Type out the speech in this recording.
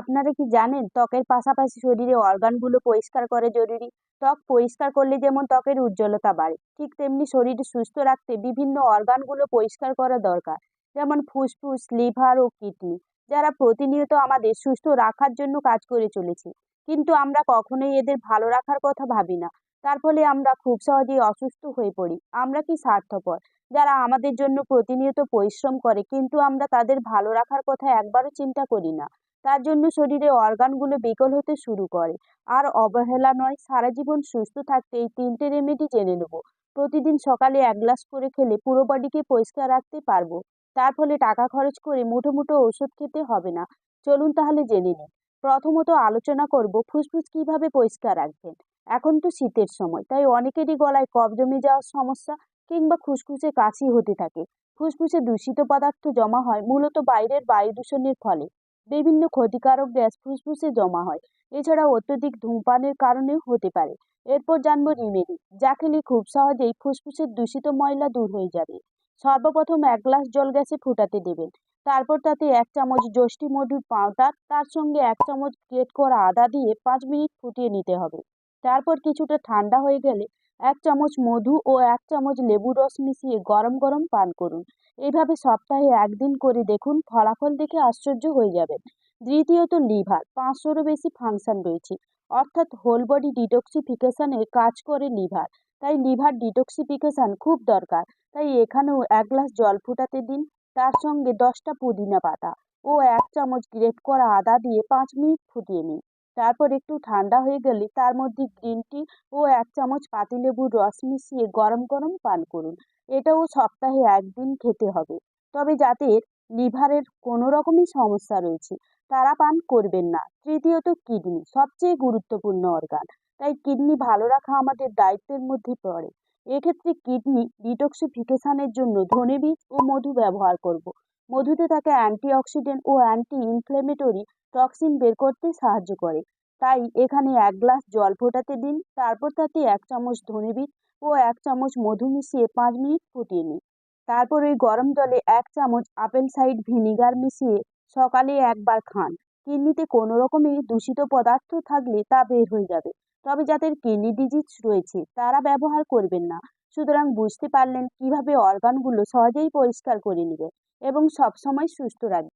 আপনারা কি জানেন, ত্বকের পাশাপাশি শরীরে অর্গানগুলো পরিষ্কার করে জরুরি। ত্বক পরিষ্কার করলে যেমন ত্বকের উজ্জ্বলতা বাড়ে, ঠিক তেমনি শরীর সুস্থ রাখতে বিভিন্ন অর্গানগুলো পরিষ্কার করা দরকার, যেমন ফুসফুস, লিভার ও কিডনি, যারা প্রতিনিয়ত আমাদের সুস্থ রাখার জন্য কাজ করে চলেছে। কিন্তু আমরা কখনোই এদের ভালো রাখার কথা ভাবি না। তার ফলে আমরা খুব সহজেই অসুস্থ হয়ে পড়ি। আমরা কি স্বার্থপর? যারা আমাদের জন্য প্রতিনিয়ত পরিশ্রম করে, কিন্তু আমরা তাদের ভালো রাখার কথা একবারও চিন্তা করি না। তার জন্য শরীরে অর্গানগুলো বিকল হতে শুরু করে। আর অবহেলা নয়, সারা জীবন সুস্থ থাকতে এই তিনটে রেমেডি জেনে নেব। প্রতিদিন সকালে এক গ্লাস করে খেলে পুরো বডিকে পরিষ্কার রাখতে পারব। তার ফলে টাকা খরচ করে মুঠো মুঠো ওষুধ খেতে হবে না। চলুন তাহলে জেনে নিন প্রথমত আলোচনা করব ফুসফুস কীভাবে পরিষ্কার রাখবেন। এখন তো শীতের সময়, তাই অনেকেরই গলায় কফ জমে যাওয়ার সমস্যা কিংবা খুসখুসে কাশি হতে থাকে। ফুসফুসে দূষিত পদার্থ জমা হয় মূলত বাইরের বায়ু দূষণের ফলে। বিভিন্ন ক্ষতিকারক গ্যাস ফুসফুসে জমা হয়। এছাড়া অত্যধিক ধূমপানের কারণেও হতে পারে। এরপর জানব রিমেডি, যা খেলে খুব সহজেই ফুসফুসের দূষিত ময়লা দূর হয়ে যাবে। সর্বপ্রথম এক গ্লাস জল গ্যাসে ফুটাতে দেবেন। তারপর তাতে এক চামচ যষ্টি মধুর পাউডার, তার সঙ্গে এক চামচ গ্রেট করা আদা দিয়ে পাঁচ মিনিট ফুটিয়ে নিতে হবে। তারপর কিছুটা ঠান্ডা হয়ে গেলে এক চামচ মধু ও এক চামচ লেবু রস মিশিয়ে গরম গরম পান করুন। এইভাবে সপ্তাহে একদিন করে দেখুন, ফলাফল দেখে আশ্চর্য হয়ে যাবেন। দ্বিতীয়ত লিভার, পাঁচশোরও বেশি ফাংশন রয়েছে। অর্থাৎ হোল বডি ডিটক্সিফিকেশনে কাজ করে লিভার। তাই লিভার ডিটক্সিফিকেশন খুব দরকার। তাই এখানেও এক গ্লাস জল ফুটাতে দিন, তার সঙ্গে দশটা পুদিনা পাতা ও এক চামচ গ্রেট করা আদা দিয়ে পাঁচ মিনিট ফুটিয়ে নিন। তারপর একটু ঠান্ডা হয়ে গেলে তার মধ্যে গ্রিন টি ও এক চামচ পাতিলেবুর রস মিশিয়ে গরম গরম পান করুন। এটাও সপ্তাহে একদিন খেতে হবে। তবে যাদের লিভারের কোনো রকমই সমস্যা রয়েছে, তারা পান করবেন না। তৃতীয়ত কিডনি, সবচেয়ে গুরুত্বপূর্ণ অর্গান। তাই কিডনি ভালো রাখা আমাদের দায়িত্বের মধ্যে পড়ে। এক্ষেত্রে কিডনি ডিটক্সিফিকেশনের জন্য ধনে বীজ ও মধু ব্যবহার করব। মধুতে থাকে অ্যান্টিঅক্সিডেন্ট ও অ্যান্টি ইনফ্লেমেটরি টক্সিন বের করতে সাহায্য করে। তাই এখানে এক গ্লাস জল ফোটাতে দিন, তারপর তাতে এক চামচ ধনে বীজ ও এক চামচ মধু মিশিয়ে পাঁচ মিনিট ফুটিয়ে নিন। তারপর ওই গরম জলে এক চামচ আপেল সাইড ভিনিগার মিশিয়ে সকালে একবার খান। কিডনিতে কোনো রকমের দূষিত পদার্থ থাকলে তা বের হয়ে যাবে। তবে যাদের কিডনি ডিজিজ রয়েছে, তারা ব্যবহার করবেন না। সুতরাং বুঝতে পারলেন কীভাবে অর্গানগুলো সহজেই পরিষ্কার করে নেবে এবং সবসময় সুস্থ রাখবে।